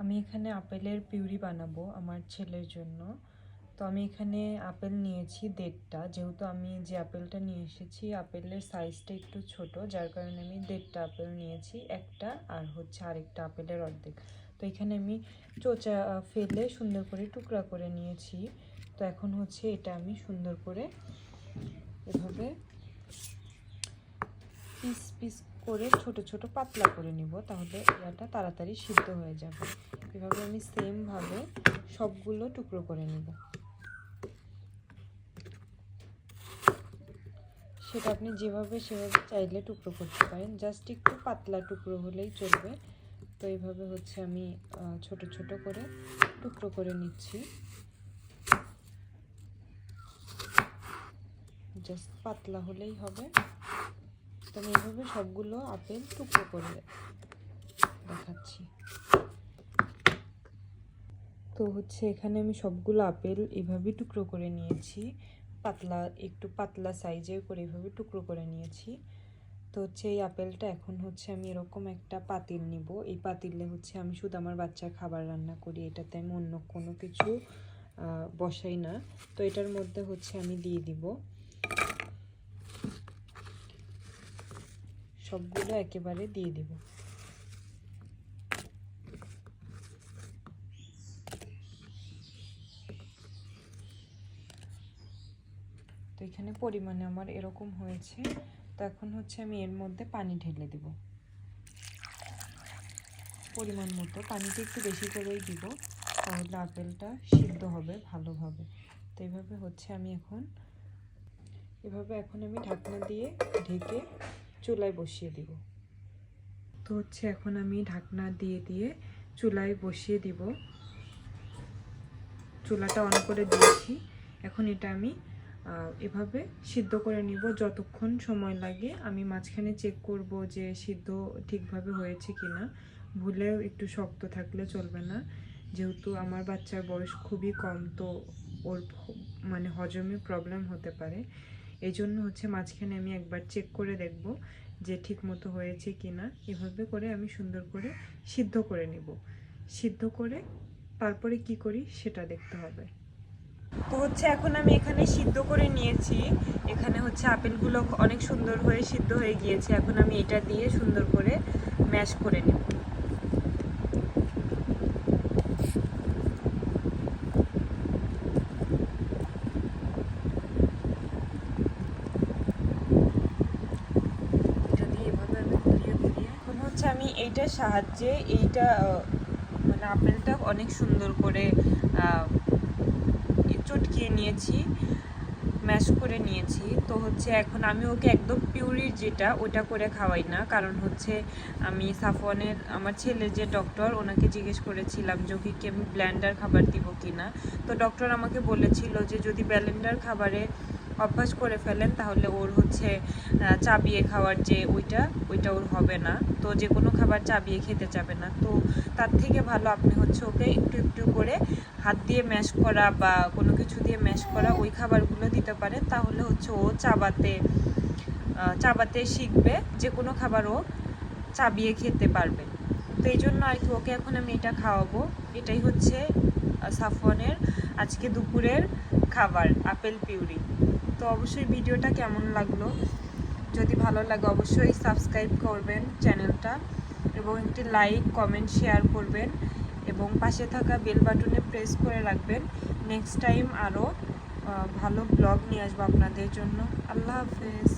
আমি এখানে আপেলের পিউরি বানাবো আমার ছেলের জন্য। তো আমি এখানে আপেল নিয়েছি দেড়টা। যেহেতু আমি যে আপেলটা নিয়ে এসেছি, আপেলের সাইজটা একটু ছোট, যার কারণে আমি দেড়টা আপেল নিয়েছি, একটা আর হচ্ছে আরেকটা আপেলের অর্ধেক। তো এখানে আমি চোচা ফেলে সুন্দর করে টুকরা করে নিয়েছি। তো এখন হচ্ছে এটা আমি সুন্দর করে এভাবে পিস পিস করে ছোট ছোট পাতলা করে নিব, তাহলে এটা তাড়াতাড়ি সিদ্ধ হয়ে যাবে। এভাবে আমি সেমভাবে সবগুলো টুকরো করে নিব। সেটা আপনি যেভাবে, সেভাবে চাইলে টুকরো করতে পারেন। জাস্ট একটু পাতলা টুকরো হলেই চলবে। তো এইভাবে হচ্ছে আমি ছোট ছোট করে টুকরো করে নিচ্ছি। জাস্ট পাতলা হলেই হবে। তো আমি এইভাবে সবগুলো আপেল টুকরো করে দেখাচ্ছি। তো হচ্ছে এখানে আমি সবগুলো আপেল এভাবে টুকরো করে নিয়েছি। পাতলা, একটু পাতলা সাইজের করে এভাবে টুকরো করে নিয়েছি। তো হচ্ছে এই আপেলটা এখন হচ্ছে আমি এরকম একটা পাতিল নিব। এই পাতিলে হচ্ছে আমি শুধু আমার বাচ্চার খাবার রান্না করি, এটাতে আমি অন্য কোনো কিছু বসাই না। তো এটার মধ্যে হচ্ছে আমি দিয়ে দিব। সবগুলো একেবারে দিয়ে দিব। তো এখানে পরিমাণে আমার এরকম হয়েছে। তো এখন হচ্ছে আমি এর মধ্যে পানি ঢেলে দিব। পরিমাণ মতো পানিটা একটু বেশি করেই দিব, তাহলে আপেলটা সিদ্ধ হবে ভালোভাবে। তো এইভাবে হচ্ছে আমি এখন এভাবে এখন আমি ঢাকনা দিয়ে ঢেকে চুলায় বসিয়ে দিব। তো হচ্ছে এখন আমি ঢাকনা দিয়ে দিয়ে চুলায় বসিয়ে দিব। চুলাটা অন করে দিয়েছি। এখন এটা আমি এভাবে সিদ্ধ করে নিব যতক্ষণ সময় লাগে। আমি মাঝখানে চেক করব যে সিদ্ধ ঠিকভাবে হয়েছে কি না ভুলেও একটু শক্ত থাকলে চলবে না। যেহেতু আমার বাচ্চার বয়স খুবই কম, তো ওর মানে হজমে প্রবলেম হতে পারে। এই জন্য হচ্ছে মাঝখানে আমি একবার চেক করে দেখব যে ঠিক মতো হয়েছে কি না এভাবে করে আমি সুন্দর করে সিদ্ধ করে নিব। সিদ্ধ করে তারপরে কি করি সেটা দেখতে হবে। তো হচ্ছে এখন আমি এখানে সিদ্ধ করে নিয়েছি। এখানে হচ্ছে আপেলগুলো অনেক সুন্দর হয়ে সিদ্ধ হয়ে গিয়েছে। এখন আমি এটা দিয়ে সুন্দর করে ম্যাশ করে নেব এটা দিয়ে এভাবে আমি ঘুরিয়ে ঘুরিয়ে এখন হচ্ছে আমি এইটার সাহায্যে এইটা মানে আপেলটা অনেক সুন্দর করে চটকিয়ে নিয়েছি, ম্যাশ করে নিয়েছি। তো হচ্ছে এখন আমি ওকে একদম পিউরির যেটা, ওটা করে খাওয়াই না। কারণ হচ্ছে আমি সাফওয়ানের, আমার ছেলে যে ডক্টর ওনাকে জিজ্ঞেস করেছিলাম যে ওকে কি আমি ব্ল্যান্ডার খাবার দিব কিনা? তো ডক্টর আমাকে বলেছিল যে যদি ব্ল্যান্ডার খাবারে অভ্যাস করে ফেলেন, তাহলে ওর হচ্ছে চাবিয়ে খাওয়ার যে ওইটা ওইটা ওর হবে না। তো যে কোনো খাবার চাবিয়ে খেতে যাবে না। তো তার থেকে ভালো আপনি হচ্ছে ওকে একটু একটু করে হাত দিয়ে ম্যাশ করা বা কোনো কিছু দিয়ে ম্যাশ করা ওই খাবারগুলো দিতে পারেন। তাহলে হচ্ছে ও চাবাতে চাবাতে শিখবে যে কোনো খাবার ও চাবিয়ে খেতে পারবে। তো এই জন্য আর কি ওকে এখন আমি এটা খাওয়াবো। এটাই হচ্ছে সাফওয়ানের আজকে দুপুরের খাবার, আপেল পিউরি। তো অবশ্যই ভিডিওটা কেমন লাগল? যদি ভালো লাগে অবশ্যই সাবস্ক্রাইব করবেন চ্যানেলটা এবং একটি লাইক কমেন্ট শেয়ার করবেন এবং পাশে থাকা বেল বাটনে প্রেস করে রাখবেন। নেক্সট টাইম আরও ভালো ব্লগ নিয়ে আসব আপনাদের জন্য। আল্লাহ হাফেজ।